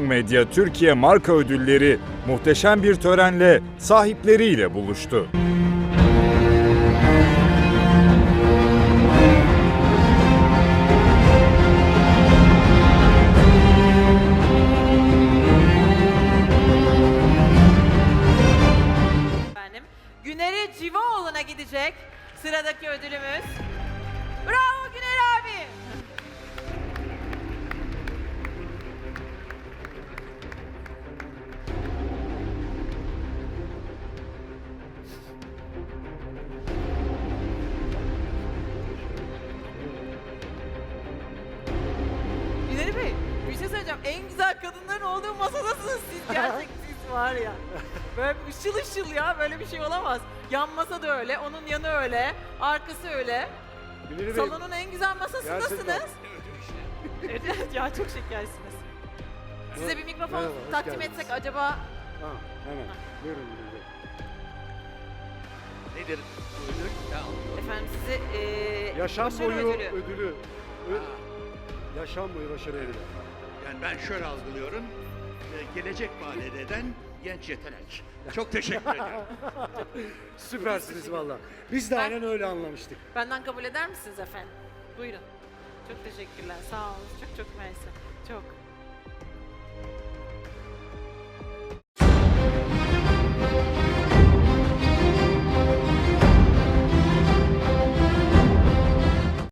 Medya Türkiye Marka Ödülleri muhteşem bir törenle sahipleriyle buluştu. Güner'e Civaoğlu'na gidecek sıradaki ödülümüz. Şey söyleyeceğim. En güzel kadınların olduğu masadasınız siz. Gerçek siz var ya. Böyle bir ışıl ışıl ya. Böyle bir şey olamaz. Yan masa da öyle, onun yanı öyle, arkası öyle. Münir Bey, Salonun en güzel masasındasınız. Gerçekten. evet, ya çok şekersiniz. Size bir mikrofon Merhaba, hoş takdim geldiniz. etsek acaba Ha, hemen. Buyurun Münir Bey. Nedir efendim size eee Yaşam başarı boyu ödülü. ödülü. Ö- Yaşam boyu başarı ödülü. Yani ben şöyle algılıyorum. Ee, Gelecek vaat eden genç yetenek. Çok teşekkür ederim. Süpersiniz valla. Biz de Ben- aynen öyle anlamıştık. Benden kabul eder misiniz efendim? Buyurun. Çok teşekkürler. Sağ olun. Çok çok mersi. Çok.